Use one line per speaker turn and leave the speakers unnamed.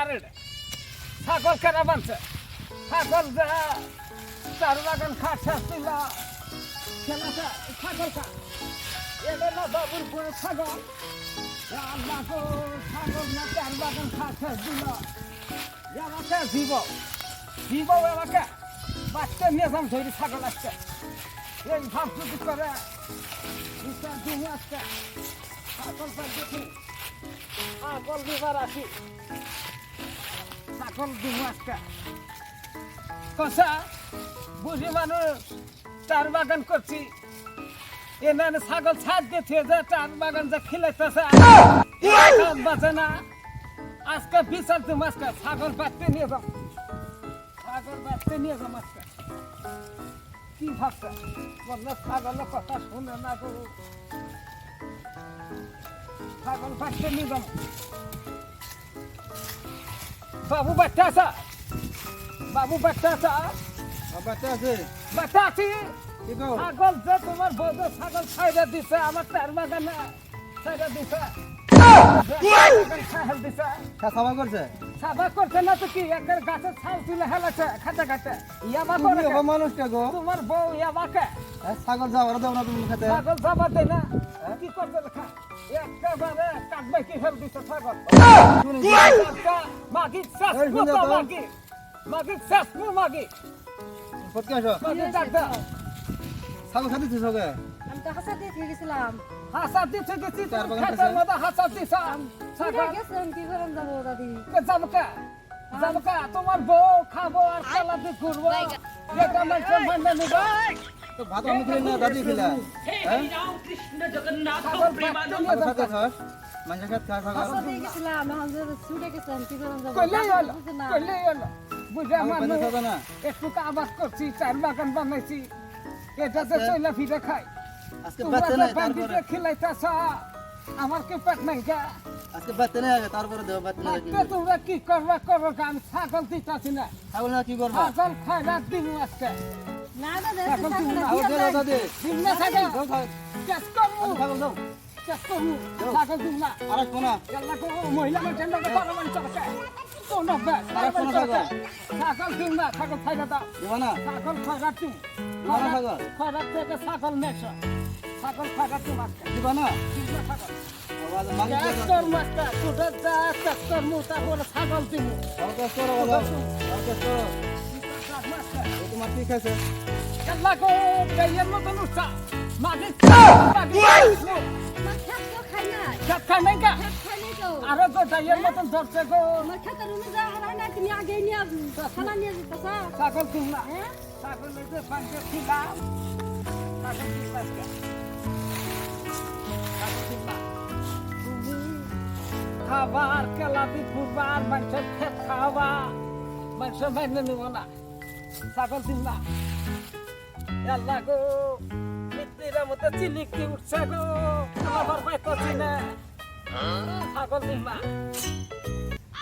কারে ছাগল কেনা বানছে। ছাগল চার বাগান খা ছিল খেলাটা ছাগল খা এটা না বাবুর পরে ছাগল আল্লাহ ছাগল না চার বাগান খা শেষ দিল এলাকা জীব। জীব এলাকা বাচ্চা যাম ধরি ছাগল আসছে। এই ভাব যদি করে বিচার তুমি আসছে। ছাগল দেখি ছাগল দিবার আসি। ছাগল দিমু কষা বুঝি মানুষ চার বাগান করছি। এনানে ছাগল ছাদ দিতে যে চার বাগান যে খিলাইতেছে। বাঁচে না। আজকে বিচার তুমি আজকে, ছাগল বাঁচতে নিয়ে যাও। ছাগল বাঁচতে নিয়ে যাও আজকে। কি ভাবছে? বললে, ছাগলের কথা শুনে না গো। ছাগল বাঁচতে নিয়ে যাও বাবু বাচ্চা বাবু বাচ্চা
বাচ্চা আছে
ছাগল যে তোমার বউকে ছাগল ছাইড়া দিছে আমার চার বাগানে ছাইড়া দিছে ছাগল সাবা করছে না
তুমি খেতে
ছাগল যাবা দেয় না কি করবে লেখা একেবারে কাটবে কি হেল দিছে ছাগল মাগি শেষ
এই তো।
মাগি। মাগি শেষ মু মাগি।
কোথায় আসো।
মাগি ডাক্তার
ছাগল খাতে সবে
আমি তো হাসা দিয়ে গেছিলাম।
হাসা দিতে গেছি
বাগান
মধ্যে হাসা দিছাম
কোথায় গেছিলাম কি করেন যাব দাদি?
যাবকা যাবকা তোমার বউ খাব আর খেলাতে ঘুরবো। যেটা মানুষের মান্য নিবে।
তো ভাত আমি খেলে না দাদি খেলা হ্যাঁ?
ছাগল বাচ্চা নিয়ে
ছাগল খাতে
যাব
খাস মানুষ খাত খা ছাগল
হাসা দিয়ে গেছিলাম যে ছুটে গেছিলাম কি করেন যাব
কইলেই হলো কইলেই হলো। বুঝে
আমি
আমার
না।
একটু আবাদ করছি চার বাগান বানাইছি। এটা যে চইলা ফিরে খাই
আজকে বাচ্চা নাই তারপরে।
খিলাইতেছ আমার কি পেট নাই গা।
আজকে বাচ্চা নাই তারপরে দেবো বাচ্চা নাই
আজকে তোমরা কি করবা করো গা ছাগল দিতেছি না।
ছাগল না কি করবা?
ছাগল খাইলা দিব আজকে।
না
দে না
দিন ছাগল
দাও ছাগল
চেস
ছাগল দাও
করব ছাগল দিব না কো
ছাগল?
ছাগল ছাগল দাও ছাগল
দিবা তোমার কি খাইছে
আল্লাহ কো গায়ের মতন উঠা মাগে মাগে
আমার খেত তো খাই না
খেত খাই নাই কা
খেত খাই নাই তো
আরও তো গায়ের মতন ধরছে গো
আমার খেতের রুমে যা হারাই না তুমি আগে নিয়ে খানা নিয়ে যেতেছ
ছাগল দিব না
হ্যাঁ
ছাগল এই যে পাঁচটা ছিলাম ছাগল দিব না আজকে। ছাগল দিব না। তুমি খাবার কেলাতে ঘুরবার মানুষের খেত খাওয়া মানুষের মাইনে নিব না ছাগল দিব না আল্লাহ গো মিত্তিরা মতো চিলিকি উঠছে গো আমার পাইতো চিনে। ছাগল না